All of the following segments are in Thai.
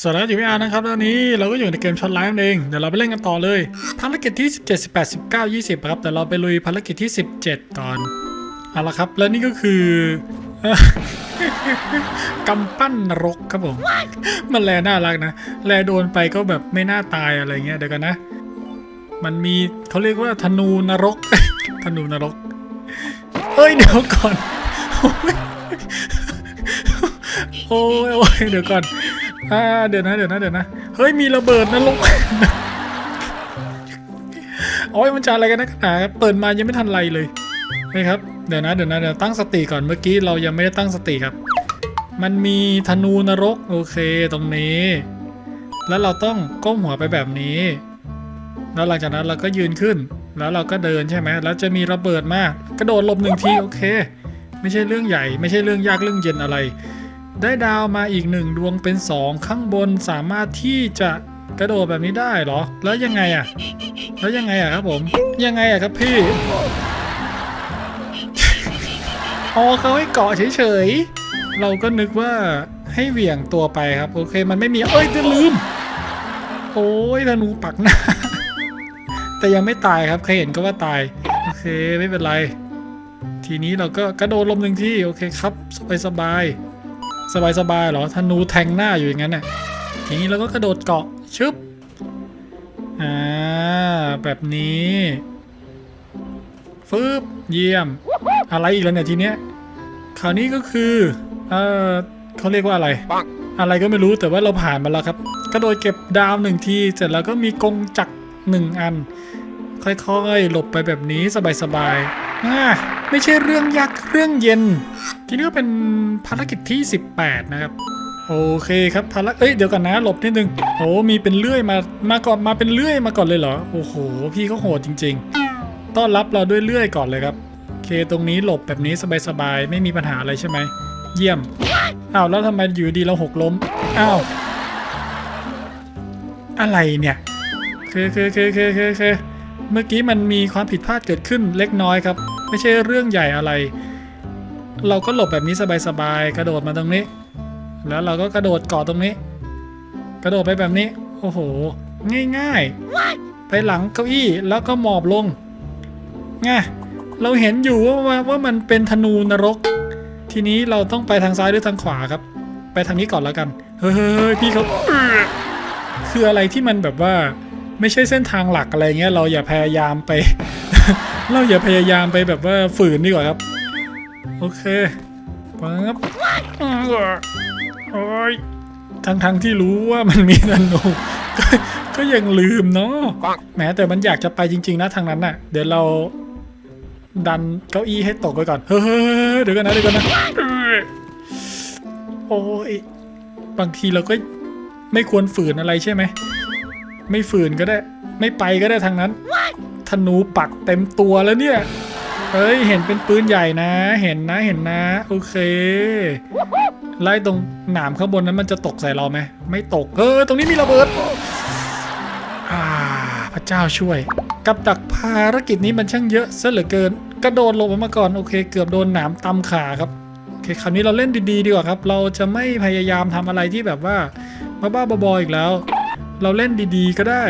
สวัสดีครับอยู่พี่อาร์นะครับตอนนี้เราก็อยู่ในเกมช็อตไลฟ์นั่นเองเดี๋ยวเราไปเล่นกันต่อเลยภารกิจที่ 17 18 19 20ครับแต่เราไปลุยภารกิจที่ 17ก่อนเอาละครับ แล้วนี่ก็คือกำปั้นนรกครับผม มันแลน่ารักนะ แลโดนไปก็แบบไม่น่าตายอะไรเงี้ยเดี๋ยวกันนะ มันมีเขาเรียกว่าธนูนรก ธนูนรก เอ้ยเดี๋ยวก่อน โอ้ยโอ้ยเดี๋ยวก่อน อ่าเดี๋ยวนะเดี๋ยวนะเดี๋ยวนะ เฮ้ยมีระเบิดนรกโอ้ยมันจะอะไรกันนะขนาเปิดมายังไม่ทันไรเลยนี่ครับ เดี๋ยวนะเดี๋ยวนะเดี๋ยวตั้งสติก่อนเมื่อกี้เรายังไม่ได้ตั้งสติครับ มันมีธนูนรกโอเคตรงนี้ แล้วเราต้องก้มหัวไปแบบนี้ แล้วหลังจากนั้นเราก็ยืนขึ้น แล้วเราก็เดินใช่ไหมแล้วจะมีระเบิดมาก กระโดดหลบหนึ่งทีโอเค ไม่ใช่เรื่องใหญ่ ไม่ใช่เรื่องยากเรื่องเย็นอะไร ได้ดาวมาอีกหนึ่งดวงเป็นสองข้างบนสามารถที่จะกระโดดแบบนี้ได้เหรอ แล้วยังไงอะ แล้วยังไงอะครับผม ยังไงอะครับพี่อ๋อเขาให้เกาะเฉยๆ เราก็นึกว่าให้เหวี่ยงตัวไปครับ โอเค มันไม่มี เอ้ยจะลืม โอ้ยธนูปักหน้า แต่ยังไม่ตายครับใครเห็นก็ว่าตาย โอเค ไม่เป็นไร ทีนี้เราก็กระโดดลมหนึ่งที่ โอเคครับ สบายสบาย สบายสบายๆเหรอธนูแทงหน้าอยู่อย่างนั้นน่ะทีนี้เราก็กระโดดเกาะชึบอ่าแบบนี้ฟืบเยี่ยม อะไรอีกแล้วเนี่ยทีเนี้ยคราวนี้ก็คือเออเขาเรียกว่าอะไร อะไรก็ไม่รู้แต่ว่าเราผ่านมาแล้วครับ กระโดดเก็บดาวหนึ่งทีเสร็จแล้วก็มีกงจักรหนึ่งอัน ค่อยๆ หลบไปแบบนี้สบายๆอ่าไม่ใช่เรื่องยากเรื่องเย็น ทีนี้ก็เป็นภารกิจที่ 18 นะครับ โอเคครับภารเอ้ยเดี๋ยวกันนะหลบนิดนึงโอ้มีเป็นเลื่อยมามาก่อนมาเป็นเลื่อยมาก่อนเลยเหรอโอ้โหพี่เขาโหดจริง ๆ ต้อนรับเราด้วยเลื่อยก่อนเลยครับโอเคตรงนี้หลบแบบนี้สบายๆไม่มีปัญหาอะไรใช่ไหมเยี่ยมอ้าวแล้วทำไมอยู่ดีเราหกล้มอ้าวอะไรเนี่ยคือคือคือคือคือคือเมื่อกี้มันมีความผิดพลาดเกิดขึ้นเล็กน้อยครับ ไม่ใช่เรื่องใหญ่อะไร เราก็หลบแบบนี้สบายๆกระโดดมาตรงนี้ แล้วเราก็กระโดดเกาะตรงนี้ กระโดดไปแบบนี้ โอ้โห ง่ายๆ ไปหลังเก้าอี้แล้วก็หมอบลงไงเราเห็นอยู่ว่าว่าว่ามันเป็นธนูนรก ทีนี้เราต้องไปทางซ้ายหรือทางขวาครับ ไปทางนี้ก่อนแล้วกัน เฮ้ยพี่เขาคืออะไรที่มันแบบว่าไม่ใช่เส้นทางหลักอะไรเงี้ยเราอย่าพยายามไป เราอย่าพยายามไปแบบว่าฝืนดีกว่าครับ โอเคปั๊บโอ้ยทั้งทั้งที่รู้ว่ามันมีธนูก็ก็ยังลืมเนาะแหมแต่มันอยากจะไปจริง ๆ นะทางนั้นน่ะ เดี๋ยวเราดันเก้าอี้ให้ตกไปก่อน เฮ้ยเดี๋ยวกันนะเดี๋ยวกันนะโอ้ยบางทีเราก็ไม่ควรฝืนอะไรใช่ไหม ไม่ฝืนก็ได้ ไม่ไปก็ได้ทางนั้น ธนูปักเต็มตัวแล้วเนี่ย เฮ้ย เห็นเป็นปืนใหญ่นะ เห็นนะเห็นนะ โอเค ไล่ตรงหนามข้างบนนั้นมันจะตกใส่เราไหมไม่ตกเออตรงนี้มีระเบิดอ่าพระเจ้าช่วย กับดักภารกิจนี้มันช่างเยอะซะเหลือเกิน กระโดดลงมาก่อนโอเค เกือบโดนหนามตำขาครับโอเคคราวนี้เราเล่นดีๆดีกว่าครับ เราจะไม่พยายามทำอะไรที่แบบว่าบ้าๆบอๆอีกแล้ว เราเล่นดีๆก็ได้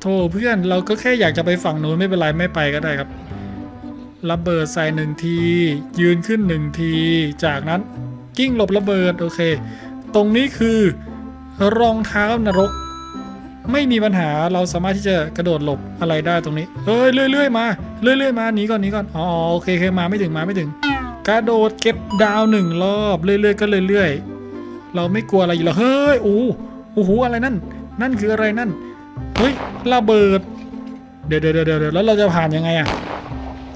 โทรเพื่อนเราก็แค่อยากจะไปฝั่งนู้นไม่เป็นไรไม่ไปก็ได้ครับ ระเบิดใส่หนึ่งที ยืนขึ้นหนึ่งที จากนั้นกิ้งหลบระเบิดโอเค ตรงนี้คือรองเท้านรก ไม่มีปัญหาเราสามารถที่จะกระโดดหลบอะไรได้ตรงนี้เอ้ยเรื่อยๆมาเรื่อยๆมาหนีก่อนหนีก่อนอ๋อโอเคเคมาไม่ถึงมาไม่ถึง กระโดดเก็บดาวหนึ่งรอบเรื่อยๆก็เรื่อยๆ เราไม่กลัวอะไรอยู่แล้วเฮ้ยโอ้โอ้โหอะไรนั่น นั่นคืออะไรนั่นเฮ้ยระเบิด เดี๋ยวเดี๋ยวเดี๋ยวเดี๋ยวแล้วเราจะผ่านยังไงอะ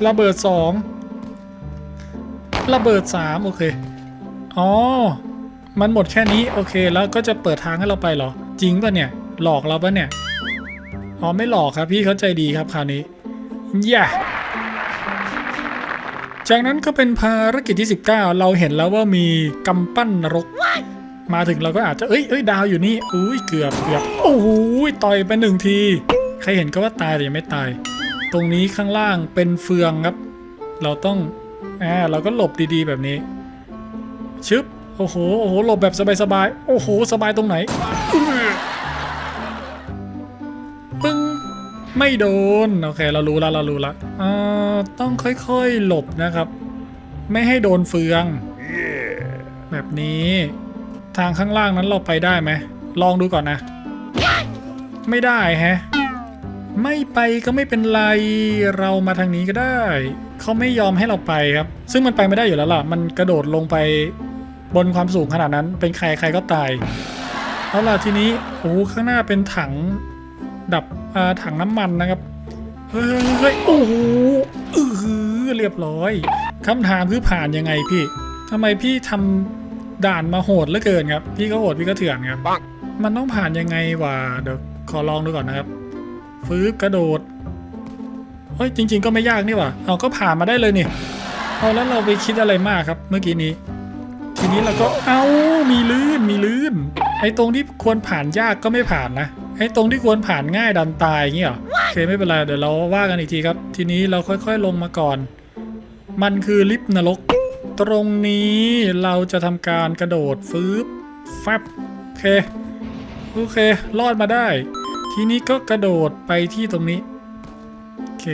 ระเบิดสองระเบิดสามโอเค อ๋อ มันหมดแค่นี้โอเคแล้วก็จะเปิดทางให้เราไปเหรอ จริงป่ะเนี่ย หลอกเราป่ะเนี่ย อ๋อไม่หลอกครับพี่เขาใจดีครับคราวนี้ย่าจากนั้นก็เป็นภารกิจที่ 19 เราเห็นแล้วว่ามีกำปั้นนรก มาถึงเราก็อาจจะเอ้ยเอ้ยดาวอยู่นี่อุ้ยเกือบเกือบโอ้โหต่อยไปหนึ่งที ใครเห็นก็ว่าตายแต่ยังไม่ตาย ตรงนี้ข้างล่างเป็นเฟืองครับ เราต้องอ่าเราก็หลบดีๆแบบนี้ ชึบ โอ้โห โอ้โห หลบแบบสบายๆ โอ้โห สบายตรงไหนอื้อปึ้ง ไม่โดน โอเค เรารู้แล้วเรารู้แล้วเอ่อต้องค่อยๆ หลบนะครับ ไม่ให้โดนเฟือง แบบนี้ ทางข้างล่างนั้นเราไปได้ไหม ลองดูก่อนนะ ไม่ได้แฮะ ไม่ไปก็ไม่เป็นไรเรามาทางนี้ก็ได้ เขาไม่ยอมให้เราไปครับ ซึ่งมันไปไม่ได้อยู่แล้วล่ะ มันกระโดดลงไปบนความสูงขนาดนั้นเป็นใครใครก็ตายเอาล่ะทีนี้โอ้โหข้างหน้าเป็นถังดับอ่าถังน้ำมันนะครับเฮ้ยเฮ้ยโอ้โหอือหือเรียบร้อยคำถามคือผ่านยังไงพี่ทำไมพี่ทำด่านมาโหดเหลือเกินครับ พี่ก็โหดพี่ก็เถื่อนครับ มันต้องผ่านยังไงวะเดี๋ยวขอลองดูก่อนนะครับ ฟื้กระโดดเฮ้ยจริง ๆ ก็ไม่ยากนี่หว่าเอาก็ผ่านมาได้เลยนี่เอาแล้วเราไปคิดอะไรมากครับ เมื่อกี้นี้ ทีนี้เราก็เอามีลื่นมีลื่น ไอ้ตรงที่ควรผ่านยากก็ไม่ผ่านนะไอ้ตรงที่ควรผ่านง่ายดันตายอย่างเงี้ยโอเคไม่เป็นไรเดี๋ยวเราว่ากันอีกทีครับ ทีนี้เราค่อยๆลงมาก่อน มันคือลิฟต์นรก ตรงนี้เราจะทำการกระโดดฟื้บแฟบโอเคโอเค รอดมาได้ ทีนี้ก็กระโดดไปที่ตรงนี้ โอเค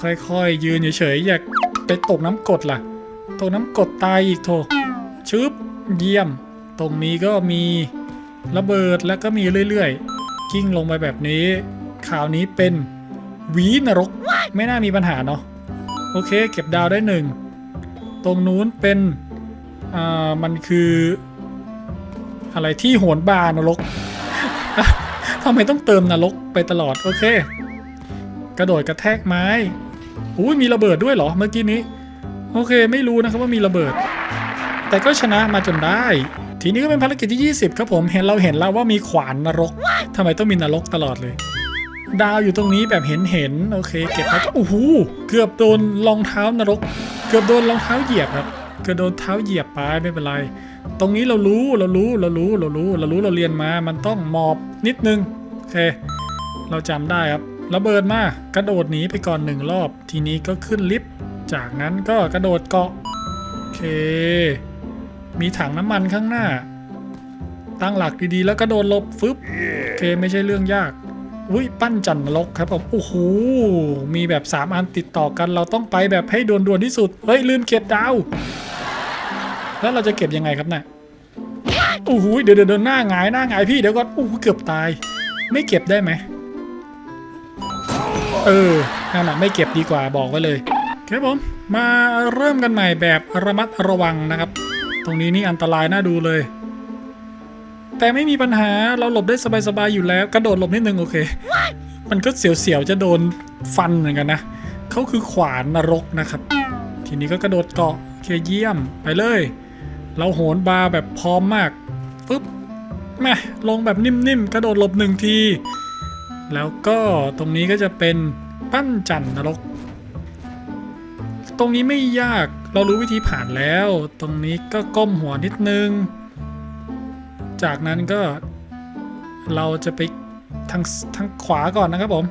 ค่อยๆ ยืนเฉยๆ อย่าไปตกน้ำกดล่ะ ตกน้ำกดตายอีกโถชึบ เยี่ยม ตรงนี้ก็มีระเบิดแล้วก็มีเรื่อยๆ กิ้งลงไปแบบนี้ข่าวนี้เป็นวีนรก ไม่น่ามีปัญหาเนาะ โอเค เก็บดาวได้หนึ่ง ตรงนู้นเป็น อ่า มันคือ อะไรที่โหนบานรก ทำไมต้องเติมนรกไปตลอด โอเค กระโดดกระแทกไม้อุ้ยมีระเบิดด้วยเหรอเมื่อกี้นี้ โอเคไม่รู้นะครับว่ามีระเบิด แต่ก็ชนะมาจนได้ ทีนี้ก็เป็นภารกิจที่ 20 ครับผมเห็นเราเห็นแล้วว่ามีขวานนรกทำไมต้องมีนรกตลอดเลย ดาวอยู่ตรงนี้แบบเห็นเห็นโอเค เก็บไปโอ้โหเกือบโดนรองเท้านรก เกือบโดนรองเท้าเหยียบครับเกือบโดนเท้าเหยียบไปไม่เป็นไร ตรงนี้เรารู้เรารู้เรารู้เรารู้เรารู้เราเรียนมา มันต้องหมอบนิดนึงโอเค เราจำได้ครับระเบิดมากระโดดหนีไปก่อนหนึ่งรอบ ทีนี้ก็ขึ้นลิฟต์จากนั้นก็กระโดดเกาะโอเค มีถังน้ำมันข้างหน้า ตั้งหลักดีๆ แล้วกระโดดลบฟึบโอเคไม่ใช่เรื่องยากอุ้ยปั้นจันนรกครับผมโอ้โหมีแบบ 3 อันติดต่อกัน เราต้องไปแบบให้ด่วนๆที่สุด เฮ้ยลืมเก็บดาว แล้วเราจะเก็บยังไงครับเนี่ยโอ้โหเดี๋ยวเดี๋ยวหน้าหงายหน้าหงายพี่เดี๋ยวก่อนโอ้โหเกือบตาย ไม่เก็บได้ไหมเออนั่นน่ะไม่เก็บดีกว่าบอกไว้เลยครับผมมาเริ่มกันใหม่แบบระมัดระวังนะครับ ตรงนี้นี่อันตรายน่าดูเลย แต่ไม่มีปัญหาเราหลบได้สบายๆอยู่แล้วกระโดดหลบนิดนึงโอเค มันก็เสียวๆจะโดนฟันเหมือนกันนะเขาคือขวานนรกนะครับ ทีนี้ก็กระโดดเกาะเคเยี่ยมไปเลย เราโหนบาร์แบบพร้อมมากฟึบแม่ลงแบบนิ่มๆ กระโดดหลบหนึ่งที แล้วก็ตรงนี้ก็จะเป็นปั้นจันนรก ตรงนี้ไม่ยากเรารู้วิธีผ่านแล้ว ตรงนี้ก็ก้มหัวนิดนึง จากนั้นก็เราจะไปทางทางขวาก่อนนะครับผม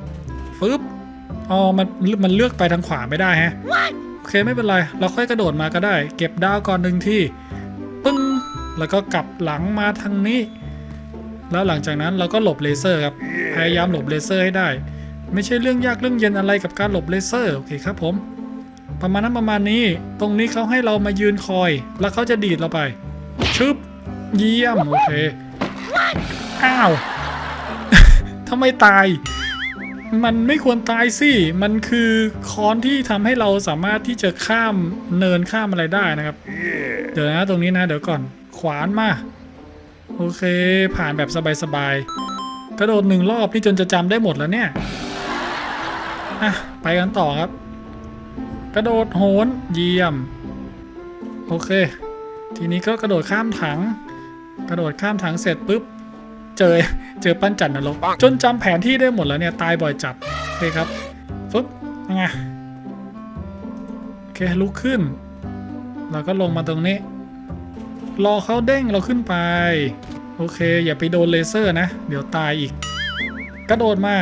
ฟึบอ๋อมันมันเลือกไปทางขวาไม่ได้ฮะโอเคไม่เป็นไร เราค่อยกระโดดมาก็ได้ เก็บดาวก่อนหนึ่งที่ ปึ้งแล้วก็กลับหลังมาทางนี้ แล้วหลังจากนั้นเราก็หลบเลเซอร์ครับพยายามหลบเลเซอร์ให้ได้ ไม่ใช่เรื่องยากเรื่องเย็นอะไรกับการหลบเลเซอร์โอเคครับผม ประมาณนั้นประมาณนี้ ตรงนี้เขาให้เรามายืนคอย แล้วเขาจะดีดเราไปชึบเยี่ยมโอเคอ้าวทำไมตาย มันไม่ควรตายสิ มันคือค้อนที่ทำให้เราสามารถที่จะข้ามเนินข้ามอะไรได้นะครับ เดี๋ยวนะตรงนี้นะ เดี๋ยวก่อนขวานมา โอเค ผ่านแบบสบายๆกระโดดหนึ่งรอบนี่จนจะจำได้หมดแล้วเนี่ยอะไปกันต่อครับ กระโดดโหนเยี่ยม โอเค ทีนี้ก็กระโดดข้ามถัง กระโดดข้ามถังเสร็จปุ๊บเจอเจอปั้นจันนรกจนจำแผนที่ได้หมดแล้วเนี่ยตายบ่อยจัดโอเคครับฟึบยังไงโอเคลุกขึ้น แล้วก็ลงมาตรงนี้ รอเขาเด้งเราขึ้นไป โอเค อย่าไปโดนเลเซอร์นะ เดี๋ยวตายอีก กระโดดมา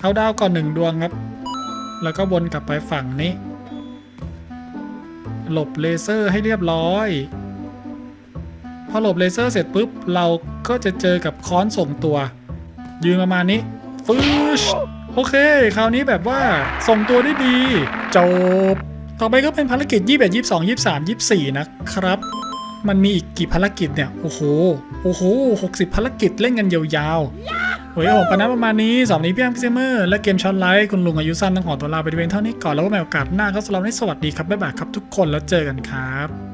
เอาดาวก่อนหนึ่งดวงครับ แล้วก็วนกลับไปฝั่งนี้ หลบเลเซอร์ให้เรียบร้อย พอหลบเลเซอร์เสร็จปุ๊บ เราก็จะเจอกับค้อนส่งตัว ยืนประมาณนี้ฟืชโอเค คราวนี้แบบว่าส่งตัวได้ดี จบ ต่อไปก็เป็นภารกิจ 21 22 23 24 นะครับ มันมีอีกกี่ภารกิจเนี่ย โอ้โห โอ้โห 60 ภารกิจเล่นกันยาวๆเฮ้ยผมปะนะประมาณนี้สำหรับนี้พี่แอมพิเซเมอร์ และเกมช็อตไลท์คุณลุงอายุสั้นต้องขอตัวลาไปด้วยเพียงเท่านี้ก่อนแล้วว่าในโอกาสหน้าก็สำหรับนี้สวัสดีครับ บ๊ายบายครับทุกคนแล้วเจอกันครับ